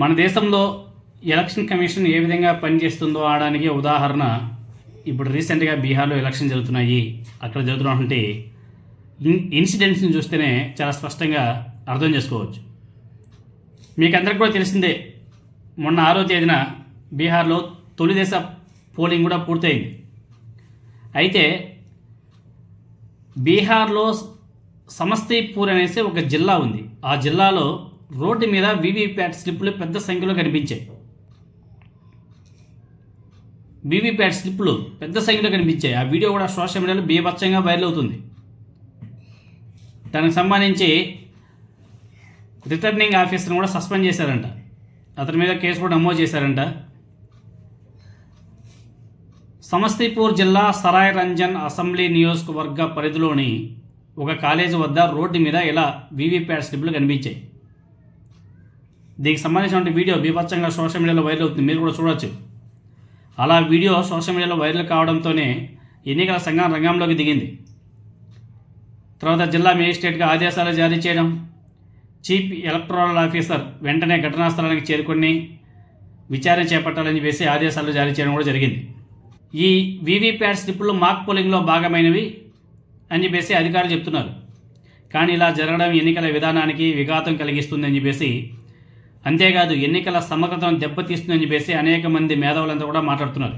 మన దేశంలో election commission ఏ విధంగా పనిచేస్తుందో ఆడడానికి ఉదాహరణ ఇప్పుడు రీసెంట్గా బీహార్లో ఎలక్షన్ జరుగుతున్నాయి. అక్కడ జరుగుతున్నటువంటి ఇన్ ఇన్సిడెంట్స్ని చూస్తేనే చాలా స్పష్టంగా అర్థం చేసుకోవచ్చు. మీకు అందరికి కూడా తెలిసిందే మొన్న ఆరో తేదీన బీహార్లో తొలి దశ పోలింగ్ కూడా పూర్తయింది. అయితే బీహార్లో సమస్తీపూర్ అనేసి ఒక జిల్లా ఉంది. ఆ జిల్లాలో రోడ్డు మీద వీవీప్యాట్ స్లిప్పులు పెద్ద సంఖ్యలో కనిపించాయి. వీవీప్యాట్ స్లిప్పులు పెద్ద సంఖ్యలో కనిపించాయి. ఆ వీడియో కూడా సోషల్ మీడియాలో బీభత్సంగా వైరల్ అవుతుంది. దానికి సంబంధించి రిటర్నింగ్ ఆఫీసర్ని కూడా సస్పెండ్ చేశారంట. అతని మీద కేసు కూడా నమోదు చేశారంట. సమస్తీపూర్ జిల్లా సరాయ్ రంజన్ అసెంబ్లీ నియోజకవర్గ పరిధిలోని ఒక కాలేజీ వద్ద రోడ్డు మీద ఇలా వీవీప్యాట్ స్లిప్లు కనిపించాయి. దీనికి సంబంధించిన వీడియో బీభత్సంగా సోషల్ మీడియాలో వైరల్ అవుతుంది. మీరు కూడా చూడవచ్చు అలా వీడియో సోషల్ మీడియాలో వైరల్ కావడంతోనే ఎన్నికల సంఘం రంగంలోకి దిగింది. తర్వాత జిల్లా మేజిస్ట్రేట్గా ఆదేశాలు జారీ చేయడం చీఫ్ ఎలక్ట్రానల్ ఆఫీసర్ వెంటనే ఘటనా స్థలానికి చేరుకుని విచారణ చేపట్టాలని చెప్పేసి ఆదేశాలు జారీ చేయడం కూడా జరిగింది. ఈ వీవీప్యాట్ స్లిప్పులు మాక్ పోలింగ్లో భాగమైనవి అని చెప్పేసి అధికారులు చెప్తున్నారు. కానీ ఇలా జరగడం ఎన్నికల విధానానికి విఘాతం కలిగిస్తుందని చెప్పేసి అంతేకాదు ఎన్నికల సమగ్రతను దెబ్బతీస్తుందని చెప్పేసి అనేక మంది మేధావులంతా కూడా మాట్లాడుతున్నారు.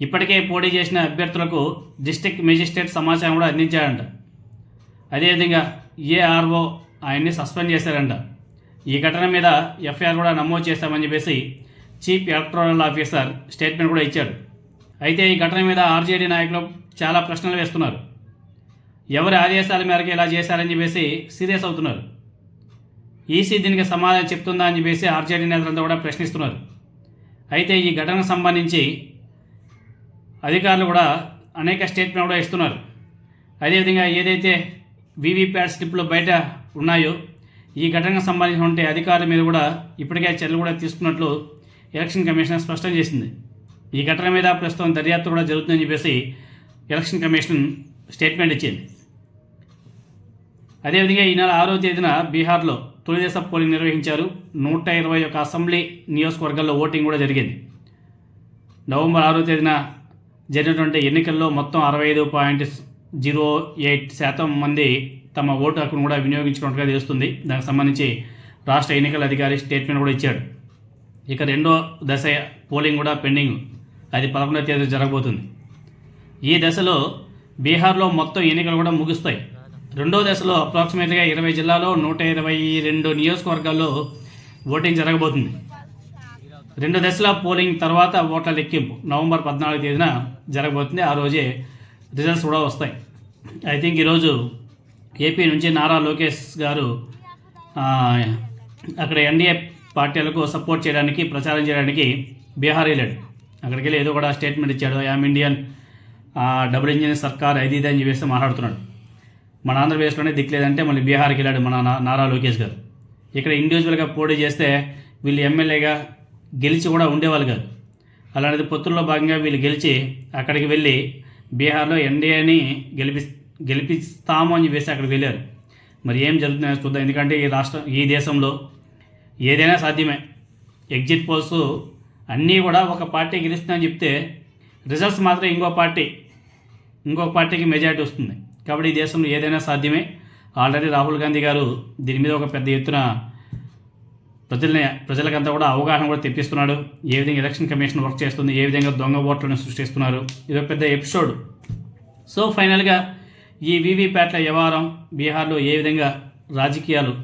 ఇప్పటికే పోటీ చేసిన అభ్యర్థులకు డిస్టిక్ మేజిస్ట్రేట్ సమాచారం కూడా అందించారంట. అదేవిధంగా ఏఆర్ఓ ఆయన్ని సస్పెండ్ చేశారంట. ఈ ఘటన మీద ఎఫ్ఐఆర్ కూడా నమోదు చేశామని చెప్పేసి చీఫ్ ఎలక్టోరల్ ఆఫీసర్ స్టేట్మెంట్ కూడా ఇచ్చాడు అయితే ఈ ఘటన మీద ఆర్జేడీ నాయకులు చాలా ప్రశ్నలు వేస్తున్నారు. ఎవరి ఆదేశాల మేరకు ఇలా చేశారని చెప్పేసి సీరియస్ అవుతున్నారు. ఈసీ దీనికి సమాధానం చెప్తుందా అని చెప్పేసి ఆర్జేడీ నేతలంతా కూడా ప్రశ్నిస్తున్నారు. అయితే ఈ ఘటనకు సంబంధించి అధికారులు కూడా అనేక స్టేట్మెంట్ కూడా ఇస్తున్నారు. అదేవిధంగా ఏదైతే వీవీప్యాట్ స్లిప్లు బయట ఉన్నాయో ఈ ఘటనకు సంబంధించినటువంటి అధికారుల మీద కూడా ఇప్పటికే చర్యలు కూడా తీసుకున్నట్లు ఎలక్షన్ కమిషన్ స్పష్టం చేసింది. ఈ ఘటన మీద ప్రస్తుతం దర్యాప్తు కూడా జరుగుతుందని చెప్పేసి ఎలక్షన్ కమిషన్ స్టేట్మెంట్ ఇచ్చింది. అదేవిధంగా ఈ నెల ఆరో తేదీన బీహార్లో తొలిదశ పోలింగ్ నిర్వహించారు. నూట ఇరవై ఒక అసెంబ్లీ నియోజకవర్గాల్లో ఓటింగ్ కూడా జరిగింది. నవంబర్ ఆరో తేదీన జరిగినటువంటి ఎన్నికల్లో మొత్తం అరవై ఐదు పాయింట్ జీరో ఎయిట్ శాతం మంది తమ ఓటు హక్కును కూడా వినియోగించుకున్నట్టుగా తెలుస్తుంది. దానికి సంబంధించి రాష్ట్ర ఎన్నికల అధికారి స్టేట్మెంట్ కూడా ఇచ్చాడు. ఇక రెండో దశ పోలింగ్ కూడా పెండింగ్. అది పదకొండవ తేదీ జరగబోతుంది. ఈ దశలో బీహార్లో మొత్తం ఎన్నికలు కూడా ముగుస్తాయి. రెండో దశలో అప్రాక్సిమేట్గా ఇరవై జిల్లాలో నూట ఇరవై రెండు నియోజకవర్గాల్లో ఓటింగ్ జరగబోతుంది. రెండు దశల పోలింగ్ తర్వాత ఓట్ల లెక్కింపు నవంబర్ పద్నాలుగు తేదీన జరగబోతుంది. ఆ రోజే రిజల్ట్స్ కూడా వస్తాయి. ఐ థింక్ ఈరోజు ఏపీ నుంచి నారా లోకేష్ గారు అక్కడ ఎన్డీఏ పార్టీలకు సపోర్ట్ చేయడానికి ప్రచారం చేయడానికి బీహార్ వెళ్ళాడు. అక్కడికి వెళ్ళి ఏదో కూడా స్టేట్మెంట్ ఇచ్చాడు. I'm Indian. డబుల్ ఇంజిన్ సర్కార్ అది ఇది అని చెప్పేసి మాట్లాడుతున్నాడు. మన ఆంధ్రప్రదేశ్లోనే దిక్కులేదంటే మళ్ళీ బీహార్కి వెళ్ళాడు మన నా- నారా లోకేష్ గారు. ఇక్కడ ఇండివిజువల్గా పోటీ చేస్తే వీళ్ళు ఎమ్మెల్యేగా గెలిచి కూడా ఉండేవాళ్ళు కాదు. అలాంటిది పొత్తుల్లో భాగంగా వీళ్ళు గెలిచి అక్కడికి వెళ్ళి బీహార్లో ఎన్డీఏని గెలిపి గెలిపిస్తాము అని చెప్పేసి అక్కడికి వెళ్ళారు. మరి ఏం జరుగుతుందో చూద్దాం. ఎందుకంటే ఈ రాష్ట్రం ఈ దేశంలో ఏదైనా సాధ్యమే. ఎగ్జిట్ పోల్స్ అన్నీ కూడా ఒక పార్టీ గెలుస్తుందని చెప్తే రిజల్ట్స్ మాత్రం ఇంకో పార్టీ ఇంకొక పార్టీకి మెజారిటీ వస్తుంది. కాబట్టి ఈ దేశంలో ఏదైనా సాధ్యమే. ఆల్రెడీ రాహుల్ గాంధీ గారు దీని మీద ఒక పెద్ద ఎత్తున ప్రజల్ని ప్రజలకంతా కూడా అవగాహన కూడా తెప్పిస్తున్నాడు. ఏ విధంగా ఎలక్షన్ కమిషన్ వర్క్ చేస్తుంది ఏ విధంగా దొంగ ఓట్లను సృష్టిస్తున్నారు ఇది ఒక పెద్ద ఎపిసోడ్. సో ఫైనల్గా ఈ వీవీప్యాట్ల వ్యవహారం బీహార్లో ఏ విధంగా రాజకీయాలు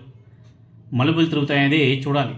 మలుపులు తిరుగుతాయనేది చూడాలి.